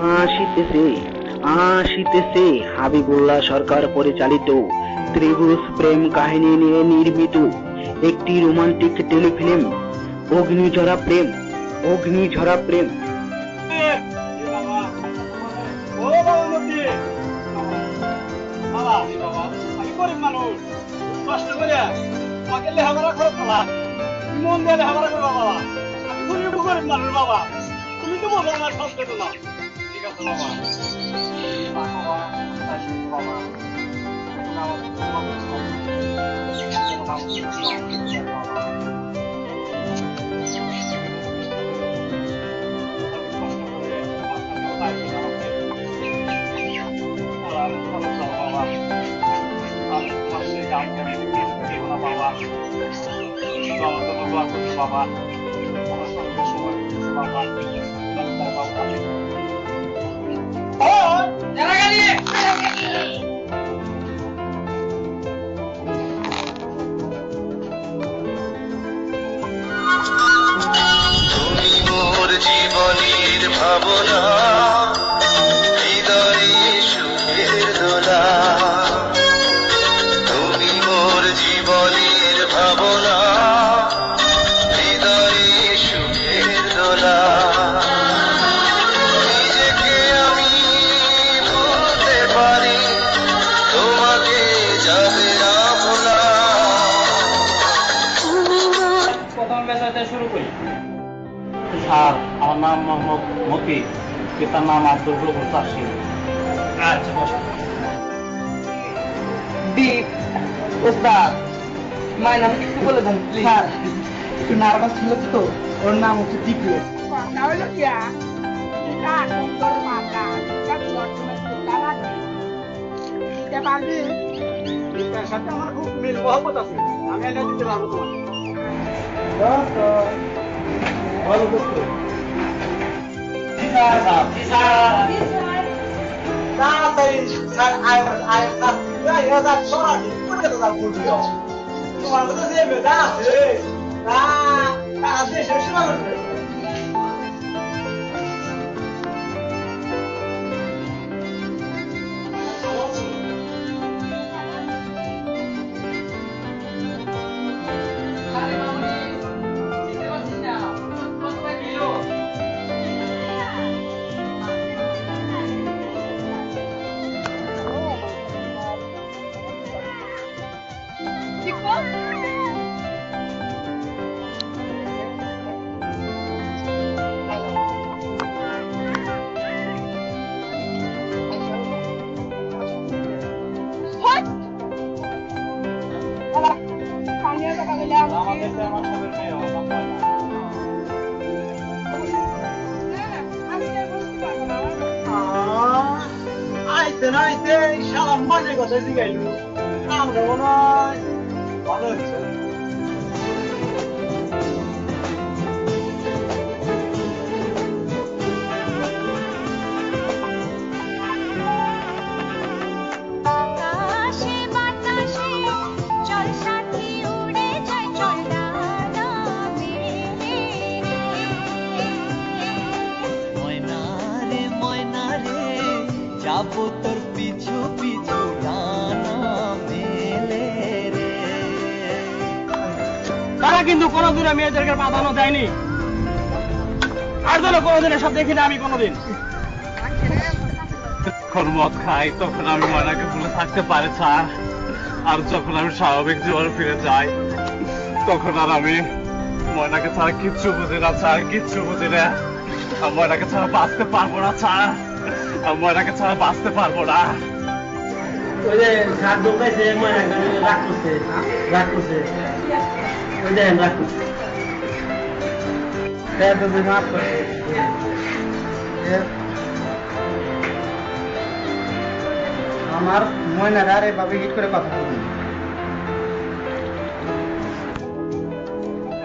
আসিতেছে আসিতেছে। হাবিবুল্লাহ সরকার পরিচালিত ত্রিভুজ প্রেম কাহিনী নিয়ে নির্মিত একটি রোমান্টিক টেলিফিল্ম, অগ্নিঝরা প্রেম অগ্নিঝরা প্রেম। করে করে মন দিয়ে লেখাপড়া করব বাবা। তুমি তো বলো আমার সন্তান না। 爸爸，你拿，我爸爸，再拿我，过来，过来找爸爸。我，们上次说过，তুমি স্যার আমার নাম মোহাম্মদ মতি। পিতার নাম আব্দুল কবুল চাষি আচ্ছা বসো। দীপ ওস্তাদ মায়ের নাম একটু বলে দেন স্যার একটু নার্ভাস ছিল তো ওর নাম হচ্ছে দীপু তাহলে কি পারবি সাথে আমার খুব মিল মহব্বত আছে। আমি এটা দিতে পারব তোমাকে ভালো করছো তাড়াতাড়ি স্যার আয় আয় স্যার আয় হাজার সরাসরি কোথায় দাদা বলছো তোমার মধ্যে যে বেদা আছে তা বলে আমাদের তো আমার সবের মেয়ে আমার নাম ময়না। আমি আর বলতে পারব না আইতে না আইতে শালা মনে কথা জিগাইলু আমরা মনে যাব তোর পিছু পিছু ডানা মেলে রে। তারা কিন্তু কোনোদিনও মেয়েদেরকে প্রাধান্য দেয়নি। আর যেন কোনোদিন এসব দেখি না আমি কোনোদিন। যখন মদ খাই তখন আমি ময়নাকে ভুলে থাকতে পারি স্যার। আর যখন আমি স্বাভাবিক জীবনে ফিরে যাই তখন আর আমি ময়নাকে ছাড়া কিচ্ছু বুঝি না স্যার কিচ্ছু বুঝি না। ময়নাকে ছাড়া বাঁচতে পারব না স্যার। ময়নাকে ছাড়া বাঁচতে পারব না। ওই যে স্যার দোকাইছে রাগ করছে রাগ করছে ওই দেখেন রাগ করছে মাফ করছে আমার ময়নার আরে ভাবে হিট করে কথা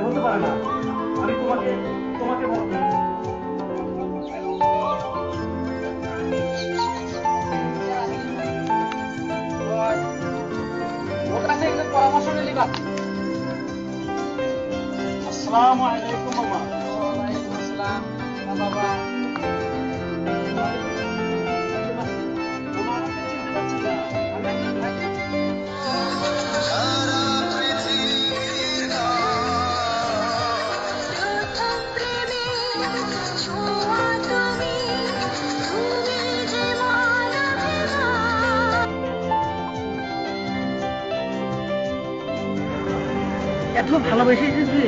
হতে পারে না। আমি তোমাকে তোমাকে পরামর্শ নিলি বা আসসালামু আলাইকুম বাবা আসসালাম বাবা এত ভালোবেসেছিস যে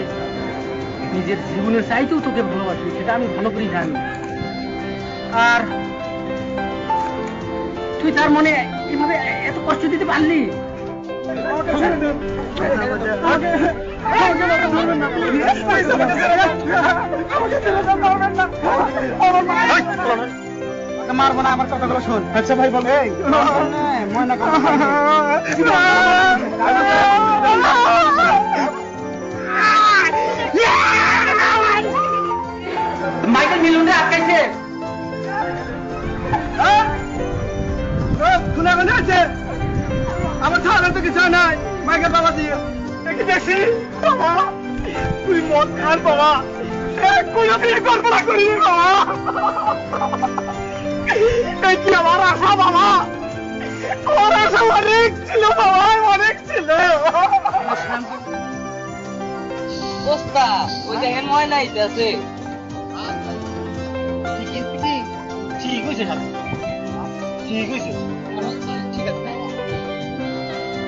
নিজের জীবনের চাইতেও তোকে ভালোবাসি সেটা আমি ভালো করেই জানি আর তুই তার মনে এভাবে এত কষ্ট দিতে পারলি মারবো না আমার কথাগুলো শোন আচ্ছা ভাই বলে ময়না ছাড়া তো কিছু নাই মাইকেল বাবা দিয়ে। দেখি দেখছি? বাবা তুই মদ খান বাবা। কোনো দিন কল্পনা করিনি বাবা? এই কি আমার আশা বাবা? আমার আশা অনেক ছিল বাবা অনেক ছিল। ওস্তাদ ওই দেখেন ময়না আইতাছে ঠিক হয়েছে ঠিক হয়েছে ঠিক আছে।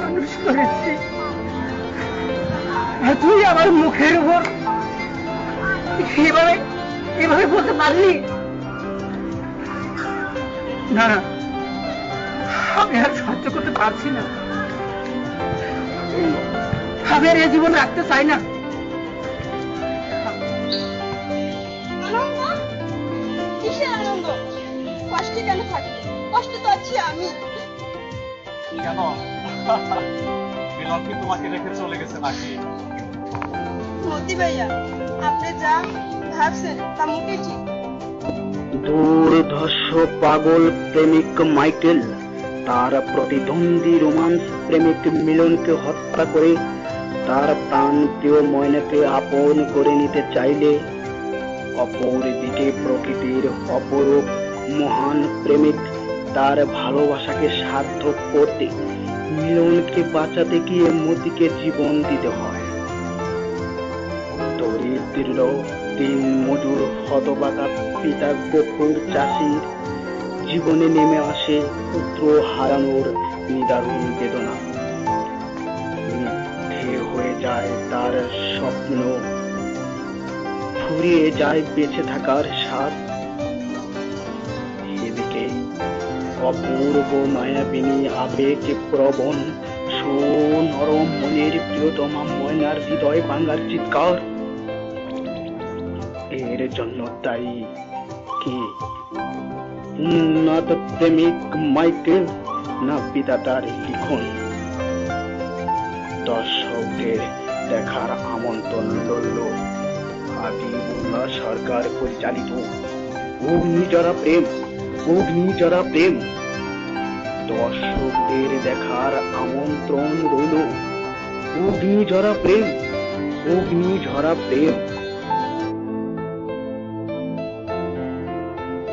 মানুষ করেছি। তুই আমার মুখের উপর এভাবে এভাবে বলতে পারলি? না না। আমি আর সহ্য করতে পারছি না। আমি আর এ জীবন রাখতে চাই না। আনন্দ? কষ্টে কেন থাকবে? কষ্ট তো আছি আমি। কেন? মিলন কি তোমাকে রেখে চলে গেছে নাকি? মতি ভাইয়া আপনি যা ভাবছেন তা মুখে ঠিক। দুর্ধর্ষ পাগল প্রেমিক মাইকেল তার প্রতিদ্বন্দ্বী রোমান্স প্রেমিক মিলনকে হত্যা করে তার প্রাণ প্রিয় ময়নাকে আপন করে নিতে চাইলে অপর দিকে প্রকৃতির অপরূপ মহান প্রেমিক তার ভালোবাসাকে সার্থক করতে মিলনকে বাঁচাতে গিয়ে মতিকে জীবন দিতে হয়। দরিদ্র দিন মজুর হতবাকা পিতা গফুর চাষির জীবনে নেমে আসে পুত্র হারানোর নিদারুণ বেদনা। হয়ে যায় তার স্বপ্ন, ফুরিয়ে যায় বেঁচে থাকার স্বাদ অপূর্ব মায়াবিনী আবেগ প্রবণ। সুনরম মনের প্রিয়তমা ময়নার হৃদয় ভাঙার চিৎকার। এর জন্য দায়ী কি? উন্নত প্রেমিক মাইকেল, না বিধাতার লিখন? দর্শকদের দেখার আমন্ত্রণ রইল হাবিবুল্লাহ সরকার পরিচালিত। অগ্নিজরা প্রেম। অগ্নিজরা প্রেম দর্শকদের দেখার আমন্ত্রণ রইল। অগ্নিঝরা প্রেম অগ্নিঝরা প্রেম।